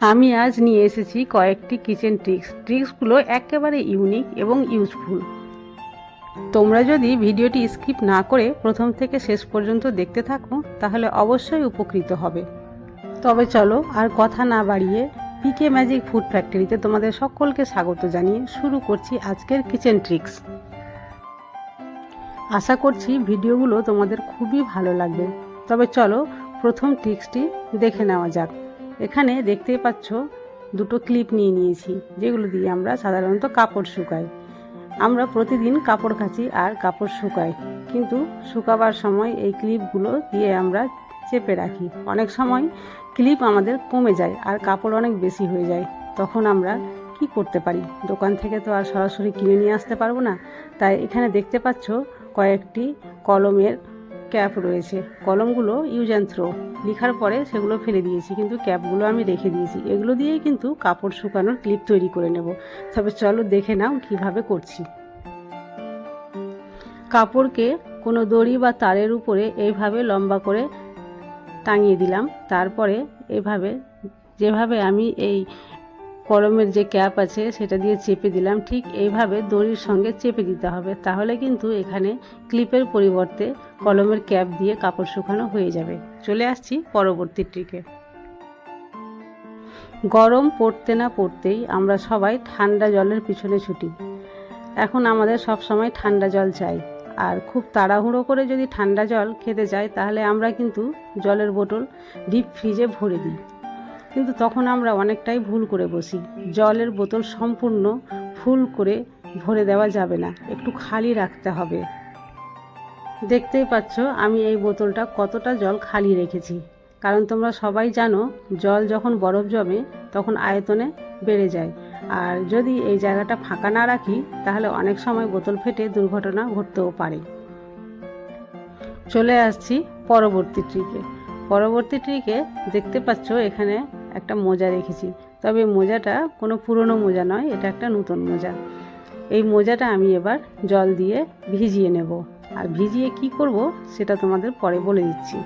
আমি আজ নিয়ে এসেছি কয়েকটি কিচেন ট্রিক্স ট্রিক্সগুলো একেবারে ইউনিক এবং ইউজফুল তোমরা যদি ভিডিওটি স্কিপ না করে প্রথম থেকে শেষ পর্যন্ত দেখতে থাকো, তাহলে অবশ্যই উপকৃত হবে। তবে চলো আর কথা না বাড়িয়ে পিকে ম্যাজিক ফুড ফ্যাক্টরিতে তোমাদের সকলকে স্বাগত জানিয়ে শুরু করছি আজকের কিচেন ট্রিক্স আশা করছি ভিডিওগুলো তোমাদের খুবই ভালো লাগবে। তবে চলো প্রথম ট্রিক্সটি দেখে নেওয়া যাক। এখানে দেখতেই পাচ্ছ, দুটো ক্লিপ নিয়ে নিয়েছি, যেগুলো দিয়ে আমরা সাধারণত কাপড় শুকাই। আমরা প্রতিদিন কাপড় কাচি আর কাপড় শুকাই, কিন্তু শুকাবার সময় এই ক্লিপগুলো দিয়ে আমরা চেপে রাখি। অনেক সময় ক্লিপ আমাদের কমে যায় আর কাপড় অনেক বেশি হয়ে যায়। তখন আমরা কি করতে পারি? দোকান থেকে তো আর সরাসরি কিনে নিয়ে আসতে পারব না। তাই এখানে দেখতে পাচ্ছ কয়েকটি কলমের ক্যাপ রয়েছে। কলমগুলো ইউজ অ্যান্ড থ্রো লেখার পরে সেগুলো ফেলে দিয়েছি, কিন্তু ক্যাপগুলো আমি রেখে দিয়েছি। এগুলো দিয়েই কিন্তু কাপড় শুকানোর ক্লিপ তৈরি করে নেব। তবে চলো দেখে নাও কীভাবে করছি। কাপড়কে কোনো দড়ি বা তারের উপরে এইভাবে লম্বা করে টাঙিয়ে দিলাম। তারপরে এভাবে, যেভাবে আমি এই কলমের যে ক্যাপ আছে, সেটা দিয়ে চেপে দিলাম। ঠিক এইভাবে দড়ির সঙ্গে চেপে দিতে হবে। তাহলে কিন্তু এখানে ক্লিপের পরিবর্তে কলমের ক্যাপ দিয়ে কাপড় শুকানো হয়ে যাবে। চলে আসছি পরবর্তী ট্রিকে গরম পড়তে না পড়তেই আমরা সবাই ঠান্ডা জলের পিছনে ছুটি। এখন আমাদের সব সময় ঠান্ডা জল চাই। আর খুব তাড়াহুড়ো করে যদি ঠান্ডা জল খেতে চাই, তাহলে আমরা কিন্তু জলের বোতল ডিপ ফ্রিজে ভরে দিই। কিন্তু তখন আমরা অনেকটাই ভুল করে বসি। জলের বোতল সম্পূর্ণ ফুল করে ভরে দেওয়া যাবে না, একটু খালি রাখতে হবে। দেখতেই পাচ্ছ, আমি এই বোতলটা কতটা জল খালি রেখেছি। কারণ তোমরা সবাই জানো, জল যখন বরফ জমে, তখন আয়তনে বেড়ে যায়। আর যদি এই জায়গাটা ফাঁকা না রাখি, তাহলে অনেক সময় বোতল ফেটে দুর্ঘটনা ঘটতেও পারে। চলে আসছি পরবর্তী ট্রিকে। পরবর্তী ট্রিকে দেখতে পাচ্ছ, এখানে একটা মোজা রেখেছি। তবে মোজাটা কোনো পুরনো মোজা নয়, এটা একটা নতুন মোজা। এই মোজাটা আমি এবার জল দিয়ে ভিজিয়ে নেব। আর ভিজিয়ে কি করব সেটা তোমাদের পরে বলে দিচ্ছি।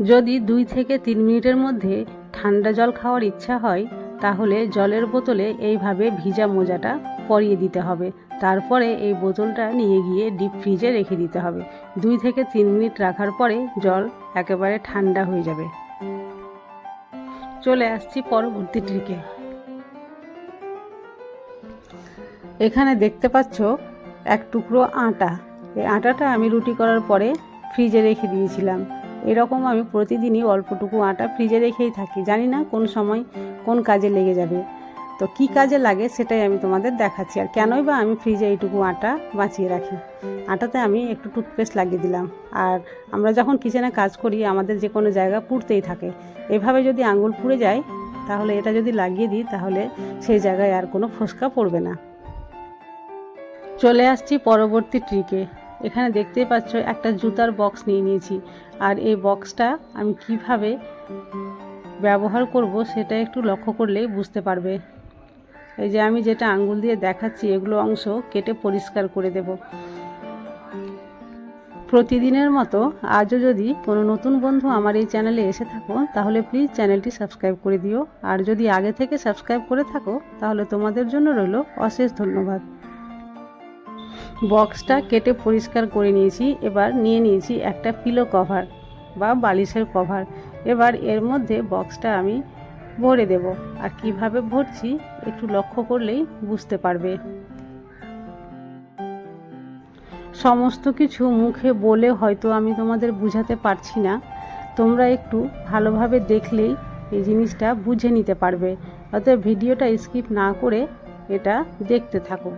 যদি দুই থেকে তিন মিনিটের মধ্যে ঠান্ডা জল খাওয়ার ইচ্ছা হয়, তাহলে জলের বোতলে এইভাবে ভিজা মোজাটা পরিয়ে দিতে হবে। তারপরে এই বোতলটা নিয়ে গিয়ে ডিপ ফ্রিজে রেখে দিতে হবে। দুই থেকে তিন মিনিট রাখার পরে জল একেবারে ঠান্ডা হয়ে যাবে। চলে আসছি পরবর্তী ট্রিকে। এখানে দেখতে পাচ্ছ এক টুকরো আটা। এই আটাটা আমি রুটি করার পরে ফ্রিজে রেখে দিয়েছিলাম। এরকম আমি প্রতিদিনই অল্পটুকু আটা ফ্রিজে রেখেই থাকি। জানি না কোন সময় কোন কাজে লেগে যাবে। তো কি কাজে লাগে সেটাই আমি তোমাদের দেখাচ্ছি। আর কেনই বা আমি ফ্রিজে এইটুকু আটা বাঁচিয়ে রাখি? আটাতে আমি একটু টুথপেস্ট লাগিয়ে দিলাম। আর আমরা যখন কিচেনে কাজ করি, আমাদের যে কোনো জায়গা পুড়তেই থাকে। এভাবে যদি আঙুল পুড়ে যায়, তাহলে এটা যদি লাগিয়ে দিই, তাহলে সেই জায়গায় আর কোনো ফোসকা পড়বে না। চলে আসছি পরবর্তী ট্রিকে এখানে দেখতেই পাচ্ছ, একটা জুতার বক্স নিয়ে নিয়েছি। আর এই বক্সটা আমি কীভাবে ব্যবহার করব, সেটা একটু লক্ষ্য করলেই বুঝতে পারবে। এই যে আমি যেটা আঙ্গুল দিয়ে দেখাচ্ছি, এগুলো অংশ কেটে পরিষ্কার করে দেব। প্রতিদিনের মতো আজও যদি কোনো নতুন বন্ধু আমার এই চ্যানেলে এসে থাকো, তাহলে প্লিজ চ্যানেলটি সাবস্ক্রাইব করে দিও। আর যদি আগে থেকে সাবস্ক্রাইব করে থাকো, তাহলে তোমাদের জন্য রইল অশেষ ধন্যবাদ। বক্সটা কেটে পরিষ্কার করে নিয়েছি, এবার নিয়ে নিয়েছি একটা পিলো কভার বা বালিশের কভার এবার এর মধ্যে বক্সটা আমি ভরে দেব। আর কীভাবে ভরছি একটু লক্ষ্য করলেই বুঝতে পারবে। সমস্ত কিছু মুখে বলে হয়তো আমি তোমাদের বুঝাতে পারছি না। তোমরা একটু ভালোভাবে দেখলেই এই জিনিসটা বুঝে নিতে পারবে। অতএব ভিডিওটা স্কিপ না করে এটা দেখতে থাকো।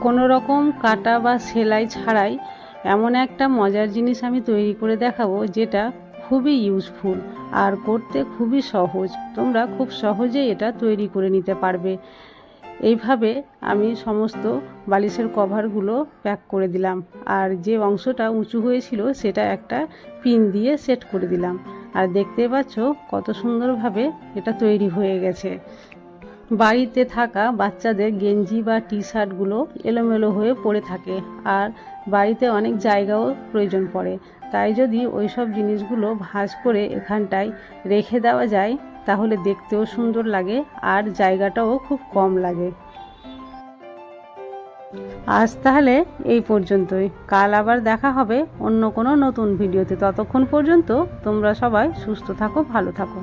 কোনো রকম কাটা বা সেলাই ছাড়াই এমন একটা মজার জিনিস আমি তৈরি করে দেখাবো যেটা খুবই ইউজফুল আর করতে খুবই সহজ। তোমরা খুব সহজেই এটা তৈরি করে নিতে পারবে। এইভাবে আমি সমস্ত বালিশের কভারগুলো প্যাক করে দিলাম। আর যে অংশটা উঁচু হয়েছিল সেটা একটা পিন দিয়ে সেট করে দিলাম। আর দেখতে পাচ্ছ কত সুন্দরভাবে এটা তৈরি হয়ে গেছে। বাড়িতে থাকা বাচ্চাদের গেঞ্জি বা টি শার্টগুলো এলোমেলো হয়ে পড়ে থাকে। আর বাড়িতে অনেক জায়গাও প্রয়োজন পড়ে। তাই যদি ওই সব জিনিসগুলো ভাঁজ করে এখানটায় রেখে দেওয়া যায়, তাহলে দেখতেও সুন্দর লাগে আর জায়গাটাও খুব কম লাগে। আজ তাহলে এই পর্যন্তই। কাল আবার দেখা হবে অন্য কোনো নতুন ভিডিওতে। ততক্ষণ পর্যন্ত তোমরা সবাই সুস্থ থাকো, ভালো থাকো।